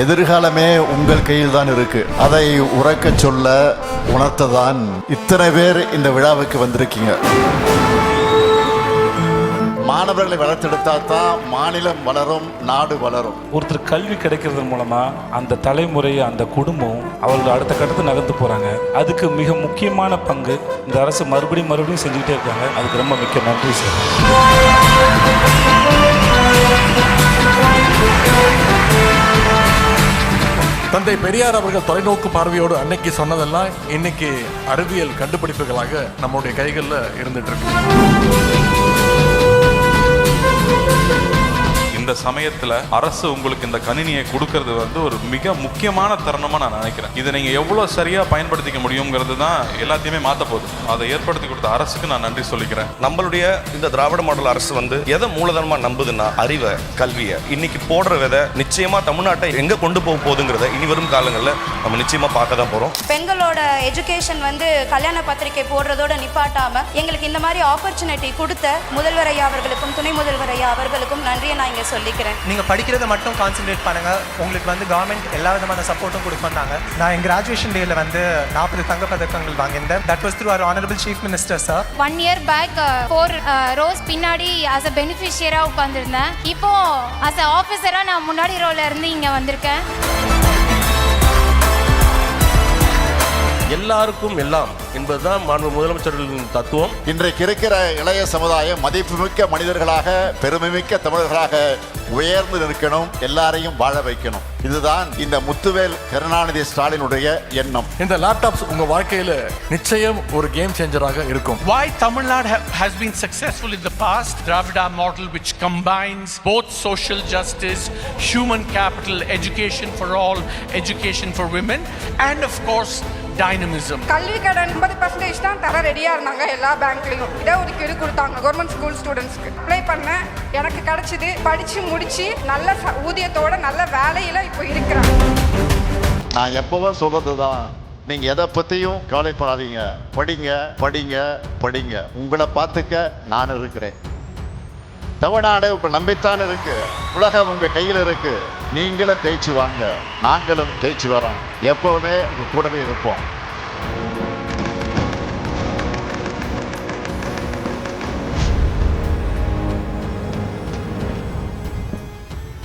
எதிர்காலமே உங்கள் கையில் தான் இருக்கு. அதை உறக்க சொல்ல உணர்த்ததான் இத்தனை பேர் இந்த விழாவுக்கு வந்திருக்கீங்க. மாணவர்களை வளர்த்தெடுத்தா தான் மாநிலம் வளரும் நாடு வளரும். ஒருத்தர் கல்வி கிடைக்கிறது மூலமா அந்த தலைமுறை அந்த குடும்பம் அவர்கள் அடுத்த கட்டத்தை நகர்ந்து போறாங்க. அதுக்கு மிக முக்கியமான பங்கு இந்த அரசு மறுபடியும் மறுபடியும் செஞ்சுக்கிட்டே இருக்காங்க. அதுக்கு ரொம்ப மிக்க நன்றி சார். தந்தை பெரியார் அவர்கள் தொலைநோக்கு பார்வையோடு அன்னைக்கு சொன்னதெல்லாம் இன்னைக்கு அறிவியல் கண்டுபிடிப்புகளாக நம்முடைய கைகளில் இருந்துட்டு இருக்கு. இந்த சமயத்துல அரசு உங்களுக்கு இந்த கணினியை கொடுக்கறது வந்து ஒரு மிக முக்கியமான தருணமா நான் நினைக்கிறேன். இதை நீங்க எவ்வளவு சரியா பயன்படுத்திக்க முடியுங்கிறது தான் எல்லாத்தையுமே மாத்த போகுது. அதை ஏற்படுத்தி கொடுத்த அரசுக்கு நான் நன்றி சொல்லிக்கிறேன். நம்மளுடைய இந்த திராவிட மாடல் அரசு வந்து எதை மூலதனமா நம்புதுன்னா அறிவை கல்வியை. இன்னைக்கு போடுற விதை நிச்சயமா தமிழ்நாட்டை எங்க கொண்டு போக போகுதுங்கிறத இனி வரும் காலங்களில் நம்ம நிச்சயமா பார்க்க தான் போறோம். பெண்களோட எஜுகேஷன் வந்து கல்யாண பத்திரிக்கை போடுறதோட நிப்பாட்டாம எங்களுக்கு இந்த மாதிரி ஆப்பர்ச்சுனிட்டி கொடுத்த முதல்வர் ஐயா அவர்களுக்கும் துணை முதல்வர் ஐயா அவர்களுக்கும் நன்றியை நான் இங்க சொல்லிக்கிறேன். நீங்கள் படிக்கிறத மட்டும் கான்சென்ட்ரேட் பண்ணுங்க. உங்களுக்கு வந்து கவர்மெண்ட் எல்லா விதமான சப்போர்ட்டும் கொடுப்பாங்க நான் என் கிராஜுவேஷன் டேல வந்து நாற்பது தங்க பதக்கங்கள் வாங்கியிருந்தேன். That was through our honourable chief minister sir one year back four rows பின்னாடி ஆஸ் அ பெனிஃபிஷியராக உட்காந்துருந்தேன் இப்போ ஆஸ் அ ஆஃபீஸராக நான் முன்னாடி ரோல இருந்து இங்கே வந்திருக்கேன். எல்லாருக்கும் எல்லாம் என்பதுதான் மாண்பு முதலமைச்சர்களின் தத்துவம். இன்றைக்கு இருக்கிற இளைய சமுதாயம் மதிப்புமிக்க மனிதர்களாக பெருமைமிக்க தமிழர்களாக உயர்ந்து நிற்கணும் எல்லாரையும் வாழ வைக்கணும். இதுதான் இந்த முத்துவேல் கருணாநிதி ஸ்டாலினுடைய எண்ணம். இந்த லேப்டாப்ஸ் உங்க வாழ்க்கையில நிச்சயம் ஒரு கேம் சேஞ்சராக இருக்கும். Why Tamil Nadu ha- has been successful in the past, Dravida model which combines both social justice, human capital, education for all, education for women, and of course, dynamism. கல்வி கடன் ஐம்பது percentage தான் தர ரெடியாக இருந்தாங்க எல்லா பேங்க்லேயும் இடஒதுக்கீடு கொடுத்தாங்க கவர்மெண்ட் ஸ்கூல் ஸ்டூடெண்ட்ஸ்க்கு அப்ளை பண்ணேன். எனக்கு கிடைச்சிது படித்து முடித்து நல்ல ச- ஊதியத்தோட நல்ல வேலையில் இப்போ இருக்கிறேன். நான் எப்பவும் சொல்றது தான் நீங்க எதை பத்தியும் கவலைப்படாதீங்க. படிங்க படிங்க படிங்க. உங்களை பார்த்துக்க நான் இருக்கிறேன். தமிழ்நாடு இப்ப நம்பித்தான் இருக்கு. உலகம் உங்க கையில் இருக்கு. நீங்களும் தேய்ச்சி வாங்க. நாங்களும் தேய்ச்சி வரோம். எப்பவுமே உங்க கூடவே இருப்போம்.